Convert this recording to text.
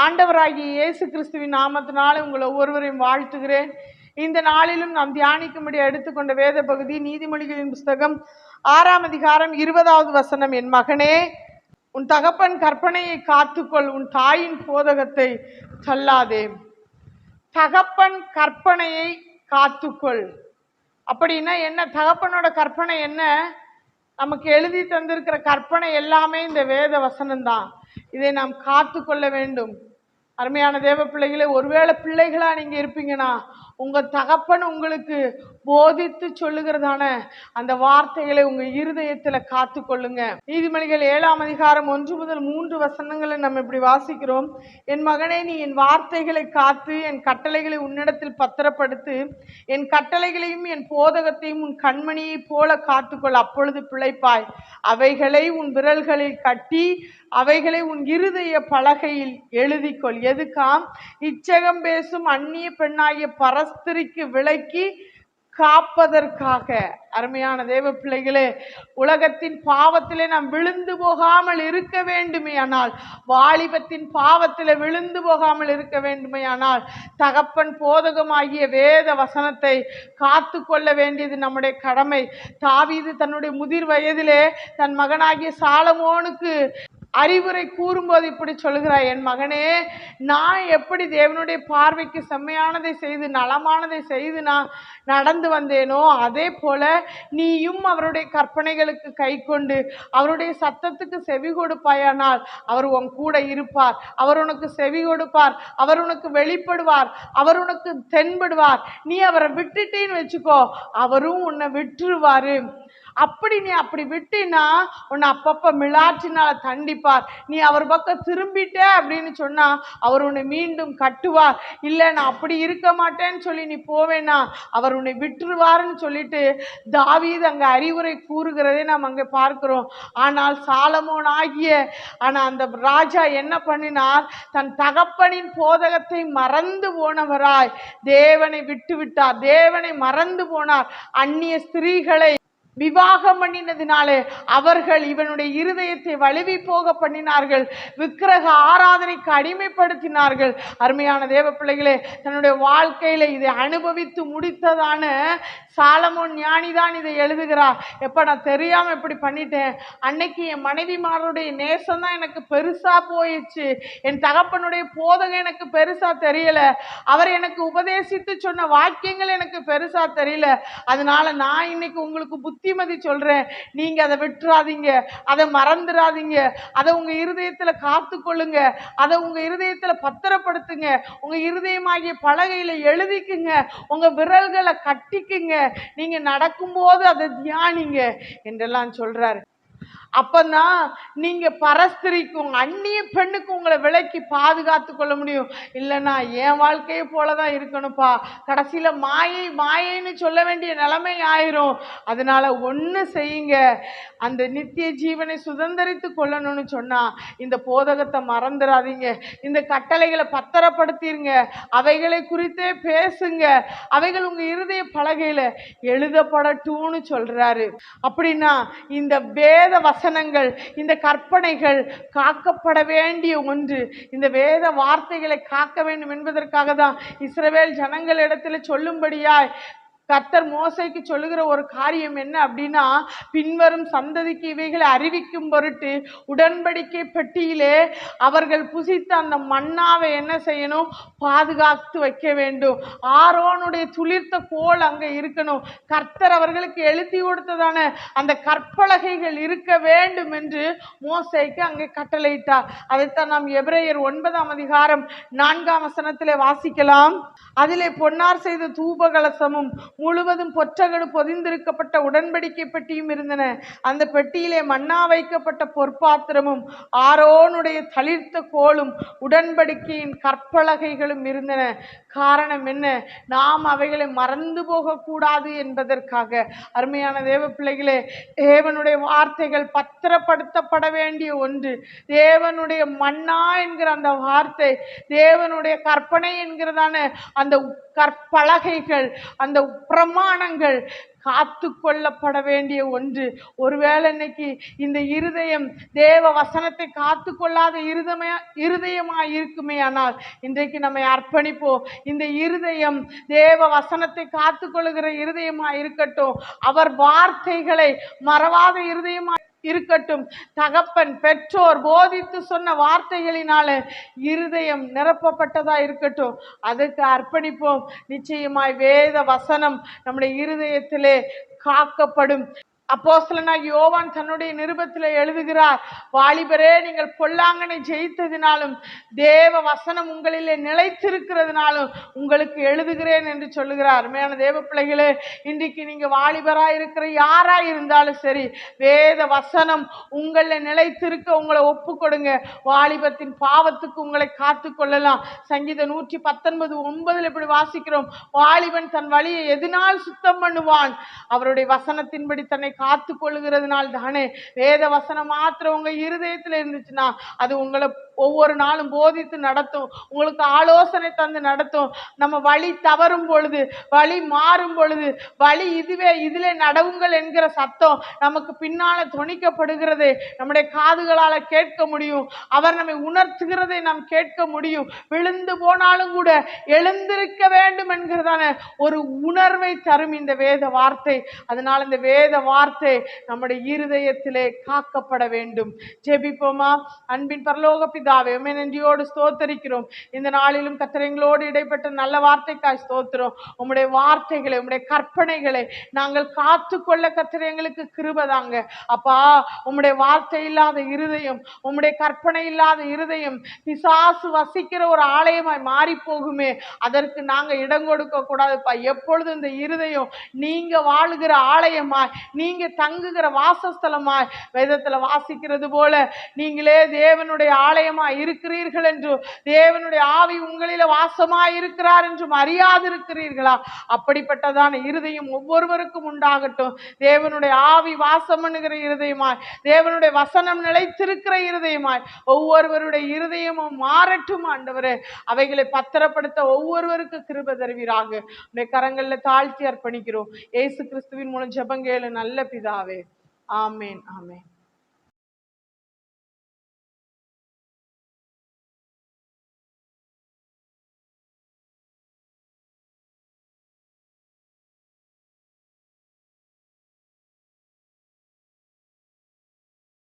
ஆண்டவராகிய இயேசு கிறிஸ்துவின் நாமத்தினால உங்களை ஒவ்வொருவரையும் வாழ்த்துகிறேன். இந்த நாளிலும் நாம் தியானிக்கும்படி எடுத்துக்கொண்ட வேத பகுதி நீதிமொழிகளின் புஸ்தகம் ஆறாம் அதிகாரம் இருபதாவது வசனம். என் மகனே உன் தகப்பன் கற்பனையை காத்துக்கொள் உன் தாயின் போதகத்தை தள்ளாதே. தகப்பன் கற்பனையை காத்துக்கொள். அப்படின்னா என்ன? தகப்பனோட கற்பனை என்ன? நமக்கு எழுதி தந்திருக்கிற கற்பனை எல்லாமே இந்த வேத வசனம்தான். இதை நாம் காத்து கொள்ள வேண்டும். அருமையான தேவ பிள்ளைகளே ஒருவேளை பிள்ளைகளா நீங்க இருப்பீங்கன்னா உங்க தகப்பன் உங்களுக்கு போதித்து சொல்லுகிறதான அந்த வார்த்தைகளை உங்க இருதயத்துல காத்து கொள்ளுங்க நீதிமொழிகள் ஏழாம் அதிகாரம் ஒன்று முதல் மூன்று வசனங்களை நம்ம இப்படி வாசிக்கிறோம். என் மகனே நீ என் வார்த்தைகளை காத்து என் கட்டளைகளை உன்னிடத்தில் பத்திரப்படுத்து என் கட்டளைகளையும் என் போதகத்தையும் உன் கண்மணியைப் போல காத்துக்கொள். அப்பொழுது பிழைப்பாய். அவைகளை உன் விரல்களில் கட்டி அவைகளை உன் இருதய பலகையில் எழுதிக்கொள். எதுக்காம் இச்சகம் பேசும் அந்நிய பெண்ணாகிய சாஸ்திரிக்கு விளக்கி காப்பதற்காக. அருமையான தேவ பிள்ளைகளே உலகத்தின் பாவத்திலே நாம் விழுந்து போகாமல் இருக்க வேண்டுமே ஆனால் வாலிபத்தின் பாவத்திலே விழுந்து போகாமல் இருக்க வேண்டுமே ஆனால் தகப்பன் போதகமாகிய வேத வசனத்தை காத்து கொள்ள வேண்டியது நம்முடைய கடமை. தாவீது தன்னுடைய முதிர் வயதிலே தன் மகனாகிய சாலமோனுக்கு அறிவுரை கூறும்போது இப்படி சொல்கிறாய் என் மகனே நான் எப்படி தேவனுடைய பார்வைக்கு செம்மையானதை செய்து நலமானதை செய்து நான் நடந்து வந்தேனோ அதே போல நீயும் அவருடைய கற்பனைகளுக்கு கை கொண்டு அவருடைய சத்தத்துக்கு செவி கொடுப்பாயானால் அவர் உன் கூட இருப்பார். அவர் உனக்கு செவி கொடுப்பார். அவர் உனக்கு வெளிப்படுவார். அவர் உனக்கு தென்படுவார். நீ அவரை விட்டுட்டேன்னு வச்சுக்கோ அவரும் உன்னை விட்டுருவாரு. அப்படி நீ அப்படி விட்டினா உன்னை அப்பப்ப மிளாற்றினால தண்டிப்பார். நீ அவர் பக்கம் திரும்பிட்ட அப்படின்னு சொன்னா அவர் உன்னை மீண்டும் கட்டுவார். இல்லை நான் அப்படி இருக்க மாட்டேன்னு சொல்லி நீ போவேனா? அவர் உன்னை விட்டுருவாருன்னு சொல்லிட்டு தாவீது அங்க அறிவுரை கூறுகிறதை நாம் அங்கே பார்க்கிறோம். ஆனால் சாலமோன் ஆகிய ஆனா அந்த ராஜா என்ன பண்ணினார்? தன் தகப்பனின் போதகத்தை மறந்து போனவராய் தேவனை விட்டு விட்டார் தேவனை மறந்து போனார். அந்நிய ஸ்திரீகளை விவாகம் பண்ணினதினாலே அவர்கள் இவனுடைய இருதயத்தை வலுவி போக பண்ணினார்கள். விக்கிரக ஆராதனைக்கு அடிமைப்படுத்தினார்கள். அருமையான தேவ பிள்ளைகளே தன்னுடைய வாழ்க்கையில இதை அனுபவித்து முடித்ததான சாலமோன் ஞானிதான் இதை எழுதுகிறார். எப்ப நான் தெரியாம இப்படி பண்ணிட்டேன். அன்னைக்கு என் மனைவிமாருடைய நேசம் தான் எனக்கு பெருசா போயிடுச்சு. என் தகப்பனுடைய போதகம் எனக்கு பெருசா தெரியல. அவர் எனக்கு உபதேசித்து சொன்ன வாக்கியங்கள் எனக்கு பெருசா தெரியல. அதனால நான் இன்னைக்கு உங்களுக்கு புத்திமதி சொல்றேன். நீங்க அதை விட்டுறாதீங்க. அதை மறந்துடாதீங்க அதை உங்க இருதயத்துல காத்து கொள்ளுங்க. அதை உங்க இருதயத்துல பத்திரப்படுத்துங்க. உங்க இருதயமாகிய பலகையில எழுதிக்குங்க. உங்க விரல்களை கட்டிக்குங்க. நீங்க நடக்கும்போது அதை தியானிங்க என்றெல்லாம் சொல்றாரு. அப்பதான் நீங்க பரஸ்திரிக்கும் அந்நிய பெண்ணுக்கும் உங்களை விலக்கி பாதுகாத்து கொள்ள முடியும். இல்லைன்னா என் வாழ்க்கையை போலதான் இருக்கணும்ப்பா. கடைசியில மாயை மாயைன்னு சொல்ல வேண்டிய நிலைமை ஆயிரும். அதனால ஒன்று செய்யுங்க. அந்த நித்திய ஜீவனை சுதந்திரித்து கொள்ளணும்னு சொன்னா இந்த போதகத்தை மறந்துடாதீங்க. இந்த கட்டளைகளை பத்திரப்படுத்திருங்க. அவைகளை குறித்தே பேசுங்க. அவைகள் உங்க இருதய பலகையில எழுதப்படட்டும்னு சொல்றாரு. அப்படின்னா இந்த வேத வசனங்கள் இந்த கற்பனைகள் காக்கப்பட வேண்டிய ஒன்று. இந்த வேத வார்த்தைகளை காக்க வேண்டும் என்பதற்காக தான் இஸ்ரவேல் ஜனங்களிடத்தில் சொல்லும்படியாய் கர்த்தர் மோசைக்கு சொல்லுகிற ஒரு காரியம் என்ன அப்படின்னா பின்வரும் சந்ததிக்கு இவைகளை அறிவிக்கும் பொருட்டு உடன்படிக்கை பெட்டியிலே அவர்கள் புசித்த அந்த மண்ணாவை என்ன செய்யணும்? பாதுகாத்து வைக்க வேண்டும். ஆரோனுடைய துளிர்த்த கோல் அங்கே இருக்கணும். கர்த்தர் அவர்களுக்கு எழுதி கொடுத்ததான அந்த கற்பலகைகள் இருக்க வேண்டும் என்று மோசைக்கு அங்கே கட்டளையிட்டார். அதைத்தான் நாம் எபிரேயர் ஒன்பதாம் அதிகாரம் நான்காம் வசனத்திலே வாசிக்கலாம். அதிலே பொன்னார் செய்த தூபகலசமும் முழுவதும் பொற்றகடு பொதிந்திருக்கப்பட்ட உடன்படிக்கை பெட்டியும் இருந்தன. அந்த பெட்டியிலே மண்ணா வைக்கப்பட்ட பொற்பாத்திரமும் ஆரோனுடைய தளிர்த்த கோலும் உடன்படிக்கையின் கற்பலகைகளும் இருந்தன. காரணம் என்ன? நாம் அவைகளை மறந்து போகக்கூடாது என்பதற்காக. அருமையான தேவ பிள்ளைகளே தேவனுடைய வார்த்தைகள் பத்திரப்படுத்தப்பட வேண்டிய ஒன்று. தேவனுடைய மன்னா என்கிற அந்த வார்த்தை தேவனுடைய கற்பனை என்கிறதான அந்த கற்பலகைகள் அந்த பிரமாணங்கள் காத்து கொள்ளப்பட வேண்டிய ஒன்று. ஒருவேளை இன்னைக்கு இந்த இருதயம் தேவ வசனத்தை காத்து கொள்ளாத இருதமையா இருதயமா இருக்குமே ஆனால் இன்றைக்கு நம்மை அர்ப்பணிப்போம். இந்த இருதயம் தேவ வசனத்தை காத்து கொள்ளுகிற இருதயமா இருக்கட்டும். அவர் வார்த்தைகளை மறவாத இருதயமா இருக்கட்டும். தகப்பன் பெற்றோர் போதித்து சொன்ன வார்த்தைகளினால இருதயம் நிரப்பப்பட்டதா இருக்கட்டும். அதுக்கு அர்ப்பணிப்போம். நிச்சயமாய் வேத வசனம் நம்முடைய இருதயத்திலே காக்கப்படும். அப்போஸ்தலனாகிய யோவான் தன்னுடைய நிருபத்தில் எழுதுகிறார் வாலிபரே நீங்கள் பொல்லாங்கனை ஜெயித்ததினாலும் தேவ வசனம் உங்களிலே நிலைத்திருக்கிறதுனாலும் உங்களுக்கு எழுதுகிறேன் என்று சொல்லுகிறார். அருமையான தேவ பிள்ளைகளே இன்றைக்கு நீங்க வாலிபராக இருக்கிற யாராக இருந்தாலும் சரி வேத வசனம் உங்களில் நிலைத்திருக்க உங்களை ஒப்பு கொடுங்க வாலிபத்தின் பாவத்துக்கு உங்களை காத்து கொள்ளலாம். சங்கீத நூற்றி பத்தொன்பது ஒன்பதில் இப்படி வாசிக்கிறோம் வாலிபன் தன் வழியை எதனால் சுத்தம் பண்ணுவான்? அவருடைய வசனத்தின்படி தன்னை காத்து கொள்ளுகிறதுனால் தானே வேத வசனம் மாத்திரம் உங்க இருதயத்துல இருந்துச்சுன்னா அது உங்களை ஒவ்வொரு நாளும் போதித்து நடத்தும். உங்களுக்கு ஆலோசனை தந்து நடத்தும். நம்ம வழி தவறும் பொழுது வழி மாறும் பொழுது வழி இதுவே இதிலே நடவுங்கள் என்கிற சத்தம் நமக்கு பின்னால துணிக்கப்படுகிறது. நம்முடைய காதுகளால் கேட்க முடியும். அவர் நம்மை உணர்த்துகிறதை நாம் கேட்க முடியும். விழுந்து போனாலும் கூட எழுந்திருக்க வேண்டும் என்கிறதான ஒரு உணர்வை தரும் இந்த வேத வார்த்தை. அதனால் இந்த வேத வார்த்தை நம்முடைய இருதயத்திலே காக்கப்பட வேண்டும். ஜெபிப்போமா? அன்பின் பரலோக பிதாவே உம்மை நன்றியோடு ஸ்தோத்தரிக்கிறோம். இந்த நாளிலும் கத்திரங்களோடு இடைப்பட்ட நல்ல வார்த்தைக்காய் ஸ்தோத்திரம். உம்முடைய வார்த்தைகளை உம்முடைய கற்பனைகளை நாங்கள் காத்து கொள்ள கத்திர எங்களுக்கு கிருபதாங்க அப்பா உம்முடைய வார்த்தை இல்லாத இருதயம் உம்முடைய கற்பனை இல்லாத இருதயம் பிசாசு வசிக்கிற ஒரு ஆலயமாய் மாறி போகுமே அதற்கு நாங்க இடம் கொடுக்க கூடாதுப்பா. எப்பொழுதும் இந்த இருதயம் நீங்க வாழுகிற ஆலயமாய் நீங்க தங்குகிற வாசஸ்தலமாய் வேதத்துல வாசிக்கிறது போல நீங்களே தேவனுடைய ஆலயமாய் இருக்கிறீர்கள் என்று தேவனுடைய ஆவி உங்களில வாசமா இருக்கிறார் என்றும் அறியாதிருக்கிறீர்களா? அப்படிப்பட்டதான இருதயம் ஒவ்வொருவருக்கும் உண்டாகட்டும். தேவனுடைய ஆவி வாசம் பண்ணுகிற இருதயமாய் தேவனுடைய வசனம் நிலைத்திருக்கிற இருதயமாய் ஒவ்வொருவருடைய இருதயமும் மாறட்டும் ஆண்டவரே. அவைகளை பத்திரப்படுத்த ஒவ்வொருவருக்கு கிருப தருவீராக. உடைய கரங்கள்ல தாழ்த்தி அர்ப்பணிக்கிறோம். ஏசு கிறிஸ்துவின் மூலம் ஜபங்கேளு நல்ல பிதாவே. ஆமேன் ஆமேன்.